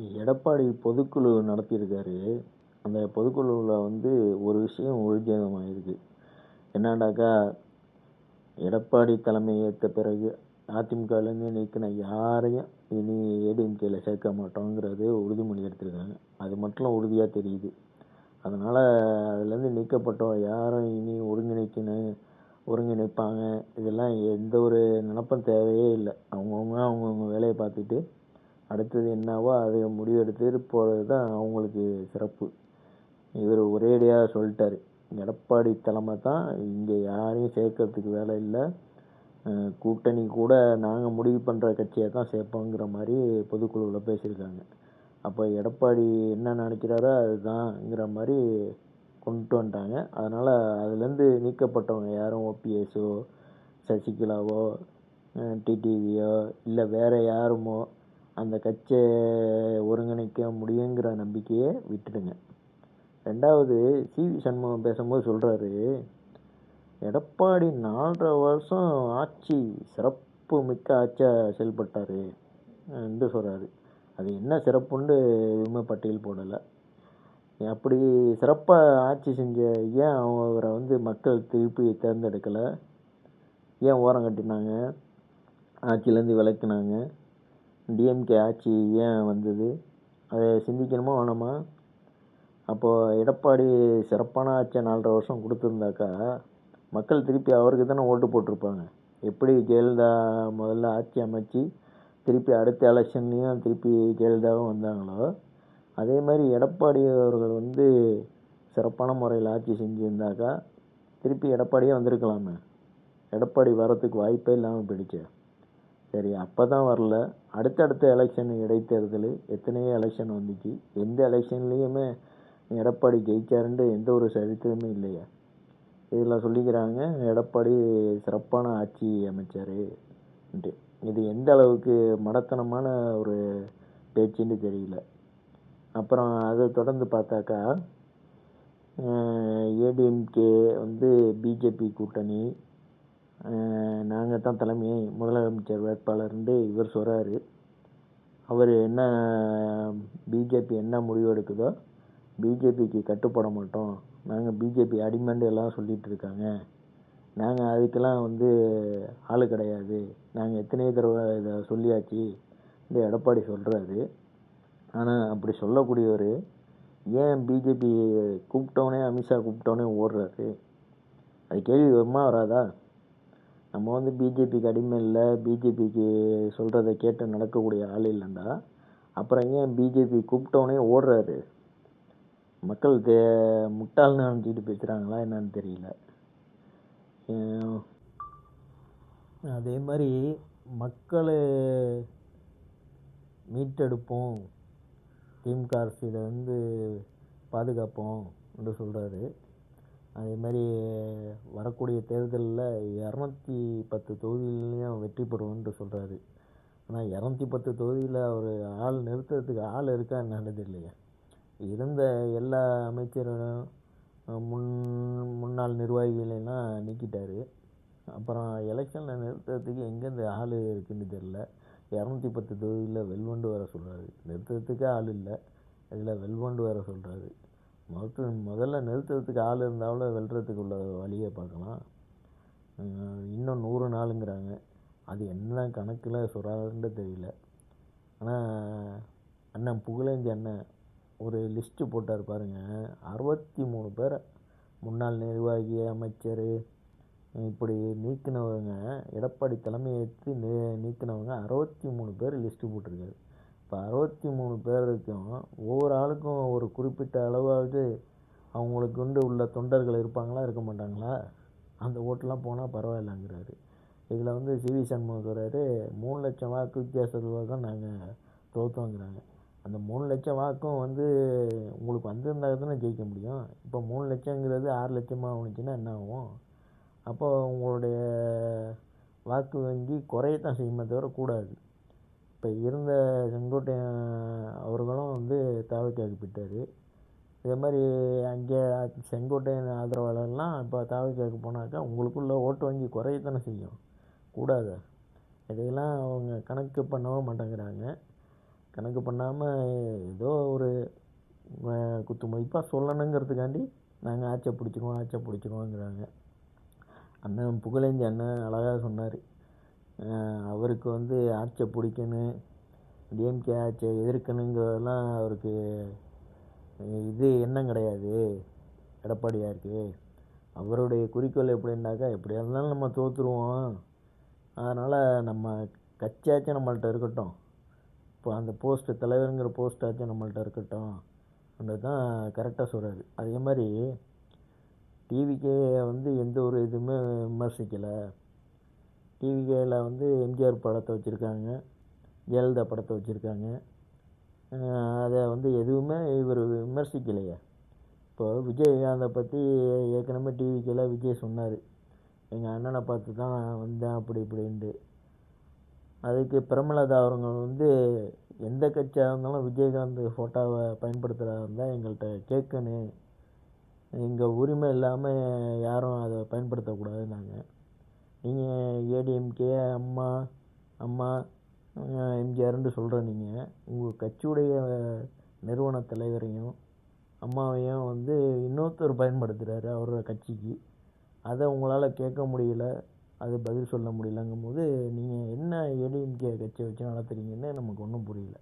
எடப்பாடி பொதுக்குழு நடத்தியிருக்காரு. அந்த பொதுக்குழுவில் வந்து ஒரு விஷயம் ஊர்ஜிதமாயிருக்கு என்னன்னாக்கா எடப்பாடி தலைமை ஏற்ற பிறகு அதிமுகலேருந்து நீக்கின யாரையும் இனி ஏடிஎம்கேல சேர்க்க மாட்டோங்கிறது உறுதிமொழி எடுத்திருக்காங்க. அது மட்டும் உறுதியாக தெரியுது. அதனால் அதுலேருந்து நீக்கப்பட்டோம் யாரும் இனி ஒருங்கிணைக்கணும் ஒருங்கிணைப்பாங்க. இதெல்லாம் எந்த ஒரு நினப்பும் தேவையே இல்லை. அவங்கவுங்க அவங்கவுங்க வேலையை பார்த்துட்டு அடுத்தது என்னவோ அதை முடிவெடுத்துட்டு போகிறது தான் அவங்களுக்கு சிறப்பு. இவர் ஒரேடியாக சொல்லிட்டாரு. எடப்பாடி தலைமை தான் இங்கே யாரையும் சேர்க்கறதுக்கு வேலை இல்லை. கூட்டணி கூட நாங்கள் முடிவு பண்ணுற கட்சியை தான் சேர்ப்போங்கிற மாதிரி பொதுக்குழுவில் பேசியிருக்காங்க. அப்போ எடப்பாடி என்ன நினைக்கிறாரோ அதுதான்ங்கிற மாதிரி கொண்டு வந்துட்டாங்க. அதனால் அதுலேருந்து நீக்கப்பட்டவங்க யாரும் ஓபிஎஸோ சசிகலாவோ டிடிவியோ இல்லை வேறு யாருமோ அந்த கட்சியை ஒருங்கிணைக்க முடியுங்கிற நம்பிக்கையை விட்டுடுங்க. ரெண்டாவது சிவி சண்முகம் பேசும்போது சொல்கிறாரு எடப்பாடி நாலரை வருஷம் ஆட்சி சிறப்பு மிக்க ஆட்சியாக செயல்பட்டார் என்று சொல்கிறாரு அது என்ன சிறப்புன்னு எதுவுமே பட்டியல் போடலை. அப்படி சிறப்பாக ஆட்சி செஞ்ச ஏன் அவரை வந்து மக்கள் திருப்பி தேர்ந்தெடுக்கலை? ஏன் ஓரம் கட்டினாங்க? ஆட்சியிலேருந்து விளக்குனாங்க டிஎம்கே ஆட்சி ஏன் வந்தது? அதை சிந்திக்கணுமா வேணாமா? அப்போது எடப்பாடி சிறப்பான ஆட்சியை நாலரை வருஷம் கொடுத்துருந்தாக்கா மக்கள் திருப்பி அவருக்கு தானே ஓட்டு போட்டிருப்பாங்க. எப்படி ஜெயலலிதா முதல்ல ஆட்சி அமைச்சு திருப்பி அடுத்த எலெக்ஷன்லேயும் திருப்பி ஜெயலலிதாவும் வந்தாங்களோ அதே மாதிரி எடப்பாடி அவர்கள் வந்து சிறப்பான முறையில் ஆட்சி செஞ்சுருந்தாக்கா திருப்பி எடப்பாடியே வந்திருக்கலாமே. எடப்பாடி வரத்துக்கு வாய்ப்பே இல்லாமல் போயிடுச்சு. சரி அப்போ தான் வரல. அடுத்தடுத்த எலெக்ஷன் இடைத்தேர்தல் எத்தனையோ எலெக்ஷன் வந்துச்சு. எந்த எலெக்ஷன்லேயுமே எடப்பாடி ஜெயிச்சாருன்ட்டு எந்த ஒரு சரித்திரமே இல்லையா. இதில் சொல்லிக்கிறாங்க எடப்பாடி சிறப்பான ஆட்சி அமைச்சாருன்ட்டு இது எந்த அளவுக்கு மடத்தனமான ஒரு பேச்சுன்னு தெரியல. அப்புறம் அதை தொடர்ந்து பார்த்தாக்கா ஏடிஎம்கே வந்து பிஜேபி கூட்டணி நாங்கள் தான் தலைமை முதலமைச்சர் வேட்பாளர்ன்ட்டு இவர் சொல்கிறாரு அவர் என்ன பிஜேபி என்ன முடிவு எடுக்குதோ பிஜேபிக்கு கட்டுப்பட மாட்டோம். நாங்கள் பிஜேபி அடிமண்டு எல்லாம் சொல்லிகிட்டு இருக்காங்க. நாங்கள் அதுக்கெல்லாம் வந்து ஆள் கிடையாது. நாங்கள் எத்தனையோ தடவை இதை சொல்லியாச்சு. இந்த எடப்பாடி சொல்கிறாரு ஆனால் அப்படி சொல்லக்கூடியவர் ஏன் பிஜேபி கூப்பிட்டோன்னே அமித்ஷா கூப்பிட்டோன்னே ஓடுறாரு? அது கேள்வி வருமா வராதா? நம்ம வந்து பிஜேபிக்கு அடிமை இல்லை பிஜேபிக்கு சொல்கிறத கேட்டு நடக்கக்கூடிய ஆள் இல்லைண்டா அப்புறம் ஏன் பிஜேபி கூப்பிட்டோன்னே ஓடுறாரு? மக்கள் தே முட்டாள்னு நினச்சிக்கிட்டு பேசுகிறாங்களா என்னன்னு தெரியல. அதே மாதிரி மக்களை மீட்டெடுப்போம். திமுக அரசியல வந்து பாதுகாப்போம் என்று சொல்கிறாரு அதே மாதிரி வரக்கூடிய தேர்தலில் இரநூத்தி பத்து தொகுதியிலையும் வெற்றி பெறுவோன்ட்டு சொல்கிறாரு ஆனால் இரநூத்தி பத்து தொகுதியில் அவர் ஆள் நிறுத்துறதுக்கு ஆள் இருக்கா என்னன்னு தெரியலையே. இருந்த எல்லா அமைச்சரும் முன் முன்னாள் நிர்வாகிகளெல்லாம் நீக்கிட்டார். அப்புறம் எலெக்ஷனில் நிறுத்துறதுக்கு எங்கேருந்து ஆள் இருக்குன்னு தெரில இரநூத்தி பத்து தொகுதியில் வெல்வண்டு வர சொல்கிறாரு நிறுத்துறதுக்கே ஆள் இல்லை. இதில் வெல்வொண்டு வர சொல்கிறாரு முதல்ல முதல்ல நிறுத்துறதுக்கு ஆள் இருந்தாலும் வெல்றதுக்கு உள்ள வழியை பார்க்கலாம். இன்னும் நூறு நாளுங்கிறாங்க. அது என்ன கணக்கில் சொல்கிறாருன்னு தெரியல. ஆனால் அண்ணன் புகழேந்தி அண்ணன் ஒரு லிஸ்ட்டு போட்டார் பாருங்கள் அறுபத்தி மூணு பேர் முன்னாள் நிர்வாகி அமைச்சர் இப்படி நீக்கினவங்க எடப்பாடி தலைமையேற்று நீ நீக்கினவங்க அறுபத்தி மூணு பேர் லிஸ்ட்டு போட்டிருக்காரு. இப்போ அறுபத்தி மூணு பேருக்கும் ஒவ்வொரு ஆளுக்கும் ஒரு குறிப்பிட்ட அளவாவது அவங்களுக்கு உண்டு உள்ள தொண்டர்கள் இருப்பாங்களா இருக்க மாட்டாங்களா? அந்த ஓட்டெலாம் போனால் பரவாயில்லைங்கிறாரு. இதில் வந்து சிவி சண்முகம் சொல்கிறாரு மூணு லட்சம் வாக்கு வித்தியாசத்தில் தான் நாங்கள் தோற்றோங்கிறாங்க அந்த மூணு லட்சம் வாக்கும் வந்து உங்களுக்கு வந்திருந்தால் தானே ஜெயிக்க முடியும். இப்போ மூணு லட்சங்கிறது ஆறு லட்சமாக ஆணுச்சுன்னா என்ன ஆகும்? அப்போ உங்களுடைய வாக்கு வங்கி குறையத்தான் செய்யுமே தவிர கூடாது. இப்போ இருந்த செங்கோட்டையன் அவர்களும் வந்து தாவக்காக்கு போயிட்டார் இதே மாதிரி அங்கே செங்கோட்டையன் ஆதரவாளர்லாம் இப்போ தாவக்காக்கு போனாக்கா உங்களுக்குள்ள ஓட்டு வங்கி குறையத்தானே செய்யும். கூடாது. இதையெல்லாம் அவங்க கணக்கு பண்ணவும் மாட்டேங்கிறாங்க. கணக்கு பண்ணாமல் ஏதோ ஒரு குத்து மதிப்பாக சொல்லணுங்கிறதுக்காண்டி நாங்கள் ஆச்சை பிடிச்சிக்குவோம் ஆச்சை பிடிச்சிக்குவோங்கிறாங்க. அண்ணன் புகழேந்தி அண்ணன் அழகாக சொன்னார். அவருக்கு வந்து ஆட்சியை பிடிக்கணும் டிஎம்கே ஆட்சியை எதிர்க்கணுங்கிறதெல்லாம் அவருக்கு இது எண்ணம் கிடையாது. எடப்பாடியாருக்கு அவருடைய குறிக்கோள் எப்படின்னாக்கா எப்படியா இருந்தாலும் நம்ம தோற்றுருவோம் அதனால் நம்ம கட்சியாச்சும் நம்மள்கிட்ட இருக்கட்டும். இப்போ அந்த போஸ்ட்டு தலைவருங்கிற போஸ்ட்டாச்சும் நம்மள்கிட்ட இருக்கட்டும். அப்படின்றது தான் கரெக்டாக சொல்கிறாரு அதே மாதிரி டிவிக்கே வந்து எந்த ஒரு இதுவுமே விமர்சிக்கலை. டிவிகேயில் வந்து எம்ஜிஆர் படத்தை வச்சுருக்காங்க. ஜெயலலிதா படத்தை வச்சுருக்காங்க. அதை வந்து எதுவுமே இவர் விமர்சிக்கலையே. இப்போ விஜயகாந்தை பற்றி ஏற்கனவே டிவிக்கெல்லாம் விஜய் சொன்னார். எங்கள் அண்ணனை பார்த்து தான் வந்தேன் அப்படி இப்படின்ட்டு. அதுக்கு பிரமலதா அவங்க வந்து எந்த கட்சியாக இருந்தாலும் விஜயகாந்த் ஃபோட்டோவை பயன்படுத்துகிறதா இருந்தால் எங்கள்கிட்ட கேட்கணும். எங்கள் உரிமை இல்லாமல் யாரும் அதை பயன்படுத்தக்கூடாதுன்னாங்க. நீங்கள் ஏடிஎம்கே அம்மா அம்மா எம்ஜிஆர்னு சொல்கிற நீங்கள் உங்கள் கட்சியுடைய நிறுவன தலைவரையும் அம்மாவையும் வந்து இன்னொருத்தர் பயன்படுத்துகிறாரு அவரோட கட்சிக்கு. அதை உங்களால் கேட்க முடியல அது பதில் சொல்ல முடியலங்கும் போது நீங்கள் என்ன ஏடிஎம்கே கட்சியை வச்சு நடத்துகிறீங்கன்னு நமக்கு ஒன்றும் புரியல.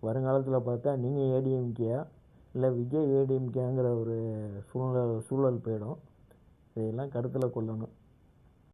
வருங்காலத்தில் பார்த்தா நீங்கள் ஏடிஎம்கேயா? இல்லை விஜய் ஏடிஎம்கேங்கிற ஒரு சூழல் சூழல் போயிடும். இதையெல்லாம் கருத்தில் கொள்ளணும்.